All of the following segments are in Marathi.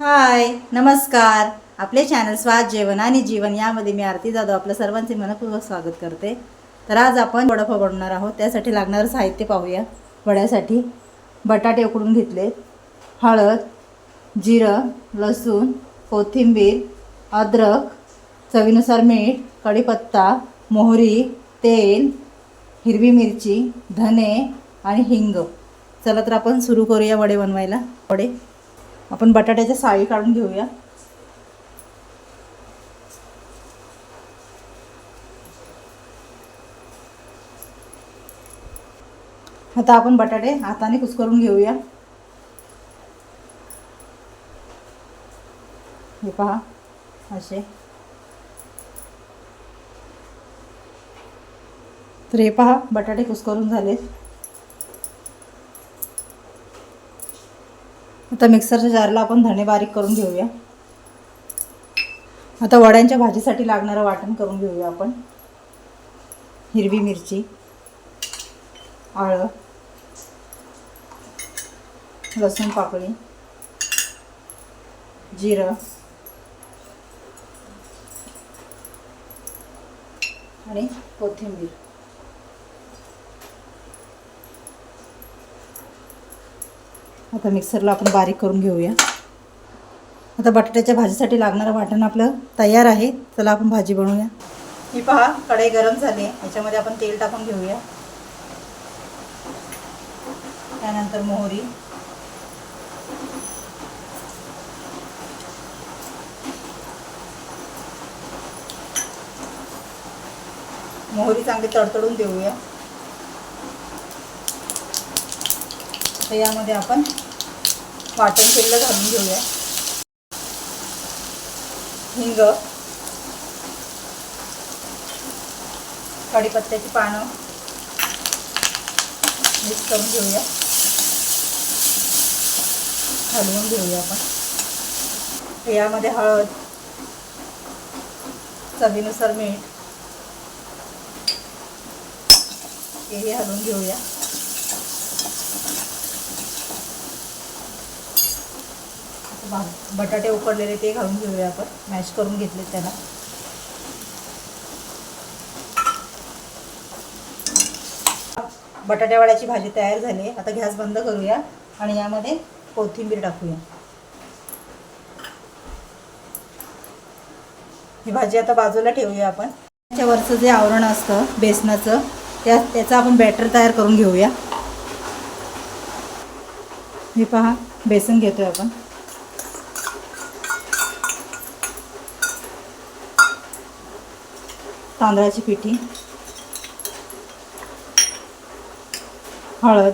हाय नमस्कार. आपले चॅनल स्वाद जेवण आणि जीवन यामध्ये मी आरती जाधव. आपलं सर्वांचे मनपूर्वक स्वागत करते. तर आज आपण वडापाव बनवणार आहोत. त्यासाठी लागणारं साहित्य पाहूया. वड्यासाठी बटाटे उकडून घेतले हळद जिरं लसूण कोथिंबीर अद्रक चवीनुसार मीठ कढीपत्ता मोहरी तेल हिरवी मिरची धने आणि हिंग. चला तर आपण सुरू करूया वडे बनवायला. वडे. आपण बटाट्याच्या साळी काढून घेऊया. आता आपण बटाटे हाताने कुस्करून घेऊया. हे पहा असे. तर हे पहा बटाटे कुस्करून झाले आता मिक्सरच्या जारला आपण धणे बारीक करून घेऊया. आता वड्यांच्या भाजीसाठी लागणारं वाटण करून घेऊया आपण. हिरवी मिरची आळं लसूण पाकळी जिरं आणि कोथिंबीर. आता मिक्सरला आपण बारीक करून घेऊया. आता बटाट्याच्या भाजीसाठी लागणारं वाटण आपलं तयार आहे. चला आपण भाजी बनवूया. ही पहा कढई गरम झाली. आहे याच्यामध्ये आपण तेल टाकून घेऊया. त्यानंतर मोहरी. मोहरी चांगली तडतडून देऊया. तर यामध्ये आपण वाटण केलेलं घालून घेऊया. हिंग कढीपत्त्याची पानं मिक्स करून घेऊया. हलवून घेऊया आपण. यामध्ये हळद चवीनुसार मीठ हेही हलवून घेऊया. बटाटे उकडलेले ते घालून घेऊया आपण. मॅश करून घेतले त्याला. बटाट्यावाड्याची भाजी तयार झाली आता गॅस बंद करूया आणि यामध्ये कोथिंबीर टाकूया. ही भाजी आता बाजूला ठेवूया आपण. त्याच्यावरचं जे आवरण असतं बेसनाचं त्या त्याचं आपण बॅटर तयार करून घेऊया. हे पहा बेसन घेतोय आपण. तांदळाची पिठी हळद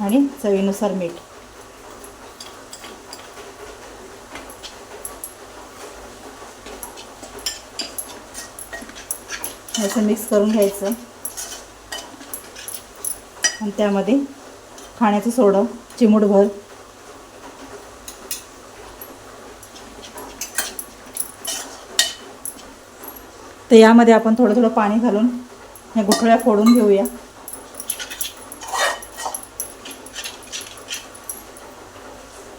आणि चवीनुसार मीठ. असं मिक्स करून घ्यायचं. आणि त्यामध्ये खाण्याचं सोडं चिमूटभर. तर यामध्ये आपण थोडं थोडं पाणी घालून ह्या गुठळ्या फोडून घेऊया.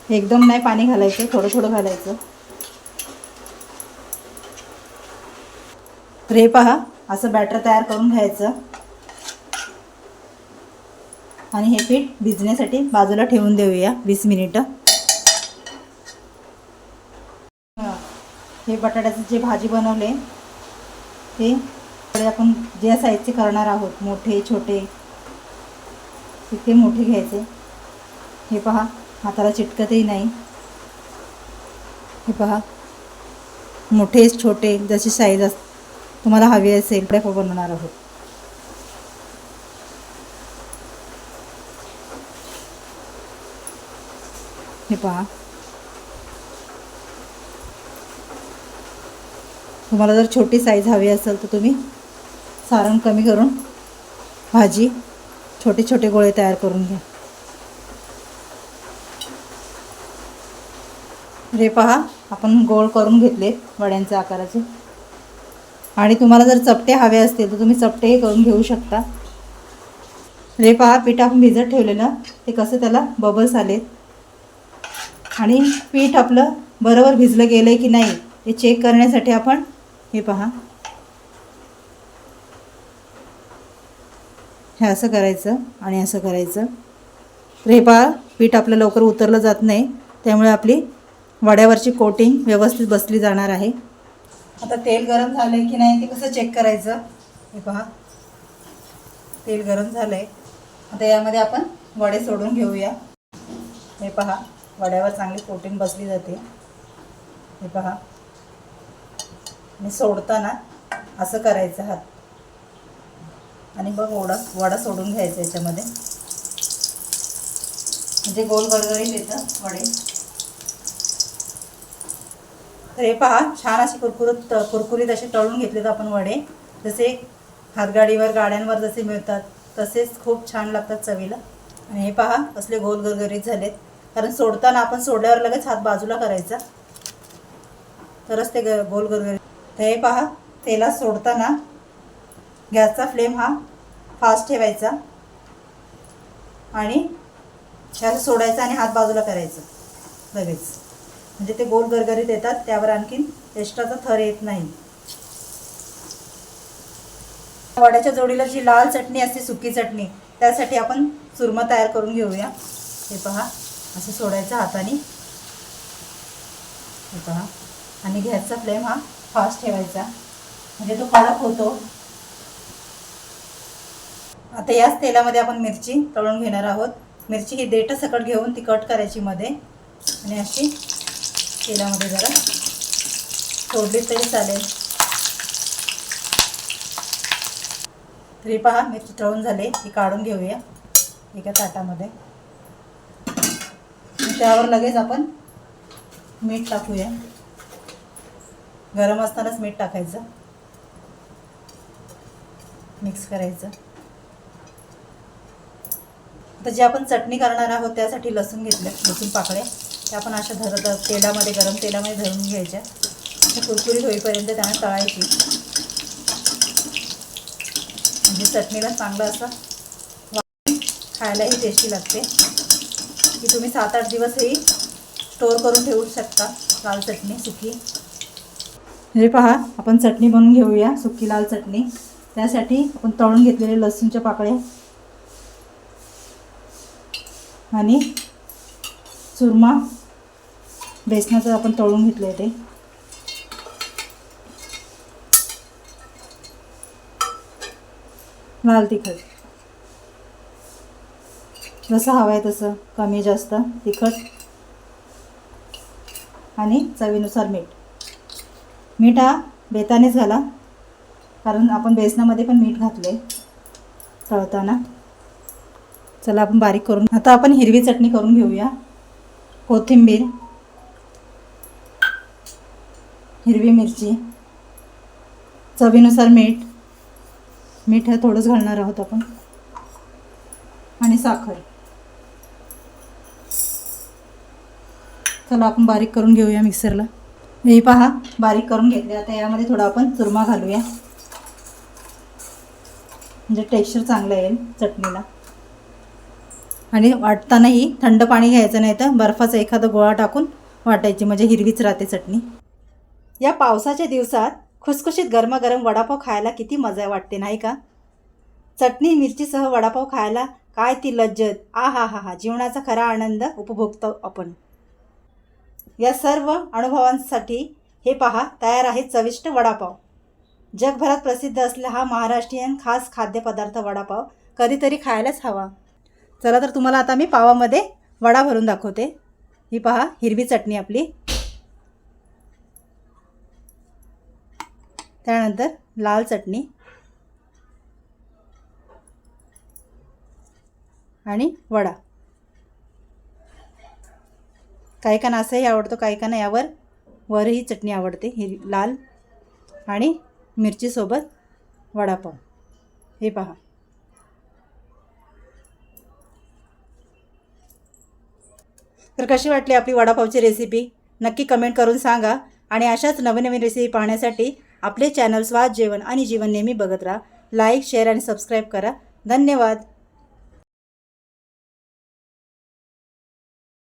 एकदम नाही पाणी घालायचं थोडं थोडं घालायचं. तर हे पहा असं बॅटर तयार करून घ्यायचं. आणि हे पीठ भिजण्यासाठी बाजूला ठेवून देऊया वीस मिनिटं. हे बटाट्याचं जे भाजी बनवले ते. थोडे आपण ज्या साईजचे करणार आहोत मोठे छोटे तिथे मोठे घ्यायचे. हे पहा हाताला चिटकतही नाही. हे पहा मोठे छोटे जशी साईज अस तुम्हाला हवी असेल ते बनवणार आहोत. हे पहा तुम्हाला जर छोटी साईज हवी असेल तर तुम्ही सारण कमी करून भाजी छोटे छोटे गोळे तयार करून घ्या. हे पहा आपण गोळ करून घेतले वड्यांच्या आकाराचे. आणि तुम्हाला जर चपटे हवे असतील तर तुम्ही चपटेही करून घेऊ शकता. रे पहा पीठ आपण भिजत ठेवलेलं ते कसं त्याला बबल्स आलेत. आणि पीठ आपलं बरोबर भिजलं गेलं आहे की नाही हे चेक करण्यासाठी आपण हे पहा. हे असं करायचं आणि असं करायचं. तर हे पहा पीठ आपलं लवकर उतरलं जात नाही. त्यामुळे आपली वड्यावरची कोटिंग व्यवस्थित बसली जाणार आहे. आता तेल गरम झालं आहे की नाही ते कसं चेक करायचं? हे पहा. तेल गरम झालं आहे आता यामध्ये आपण वडे सोडून घेऊया. हे पहा. वड्यावर चांगली कोटिंग बसली जाते. हे पहा. आणि सोडताना असं करायचं हात. आणि मग वडा वडा सोडून घ्यायचा याच्यामध्ये. म्हणजे गोल गरगरीत येतं वडे. तर हे पहा छान असे कुरकुरीत कुरकुरीत असे तळून घेतलेत आपण वडे. जसे हातगाडीवर गाड्यांवर जसे मिळतात तसेच खूप छान लागतात चवीला. आणि हे पहा असले गोल गरगरीत झालेत. कारण सोडताना आपण सोडल्यावर लगेच हात बाजूला करायचा. तरच ते ग गोल गरगरीत तर हे पहा तेला सोडताना गॅसचा फ्लेम हा फास्ट ठेवायचा आणि गॅस सोडायचा आणि हात बाजूला करायचं लगेच. म्हणजे ते गोल गरगरीत येतात त्यावर आणखीन एक्स्ट्राचा थर येत नाही. वड्याच्या जोडीला जी लाल चटणी असते सुकी चटणी त्यासाठी आपण चुरमा तयार करून घेऊया. हे पहा असं सोडायचं हाताने. हे पहा आणि गॅसचा फ्लेम हा फास्ट ठेवायचा. म्हणजे तो कडक होतो. आता याच तेलामध्ये आपण मिरची तळून घेणार आहोत. मिरची ही देठ सकट घेऊन ती कट करायची मध्ये. आणि अशी तेलामध्ये जरा सोडली तरी चालेल. तरी पहा मिरची तळून झाले. ती काढून घेऊया एका ताटामध्ये. त्यावर लगेच आपण मीठ टाकूया. गरम असतानाच मीठ टाकायचं. मिक्स करायचं. आता जे आपण चटणी करणार आहोत त्यासाठी लसूण घेतलं लसूण पाकळ्या. त्या आपण अशा धरत तेलामध्ये गरम तेलामध्ये धरून घ्यायच्या. कुरकुरीत होईपर्यंत त्यांना तळायची. म्हणजे चटणीला चांगलं असं खायलाही टेस्टी लागते. की तुम्ही सात आठ दिवस ही स्टोअर करून ठेवू शकता लाल चटणी सुकी. हे पहा आपण चटणी बनवून घेऊया सुकी लाल चटणी. त्यासाठी आपण तळून घेतलेले लसूणच्या पाकळ्या. आणि चुरमा बेसनाचं आपण तळून घेतलं आहे ते. लाल तिखट. जसं हवं आहे तसं कमी जास्त तिखट. आणि चवीनुसार मीठ. मीठ हा बेतानेच घाला. कारण आपण बेसनामध्ये पण मीठ घातले तळताना. चला आपण बारीक करून आता आपण हिरवी चटणी करून घेऊया. कोथिंबीर. हिरवी मिरची. चवीनुसार मीठ. मीठ हे थोडंच घालणार आहोत आपण. आणि साखर. चला आपण बारीक करून घेऊया मिक्सरला. हे पहा बारीक करून घेतले. आता यामध्ये थोडा आपण चुरमा घालूया. म्हणजे टेक्स्चर चांगलं येईल चटणीला. आणि वाटतानाही थंड पाणी घ्यायचं नाही तर बर्फाचा एखादा गोळा टाकून वाटायची म्हणजे हिरवीच राहते चटणी. या पावसाच्या दिवसात खुसखुशीत गरमागरम वडापाव खायला किती मजा वाटते नाही का? चटणी मिरचीसह वडापाव खायला काय ती लज्जत. आ हा हा हा जीवनाचा खरा आनंद उपभोगतो आपण. या सर्व अनुभवांसाठी हे पहा तयार आहे चविष्ट वडापाव. जगभरात प्रसिद्ध असलेला हा महाराष्ट्रीयन खास खाद्यपदार्थ वडापाव कधीतरी खायलाच हवा. चला तर तुम्हाला आता मी पावामध्ये वडा भरून दाखवते. ही पहा हिरवी चटणी आपली. त्यानंतर लाल चटणी. आणि वडा. काही काना असंही आवडतो काही काना यावर वरही चटणी आवडते हिर लाल आणि मिरचीसोबत वडापाव. हे पहा. तर कशी वाटली आपली वडापावची रेसिपी नक्की कमेंट करून सांगा आणि अशाच नवीन नवीन रेसिपी पाहण्यासाठी आपले चॅनल स्वाद जेवण आणि जीवन नेहमी बघत राहा. लाईक शेअर आणि सबस्क्राईब करा. धन्यवाद.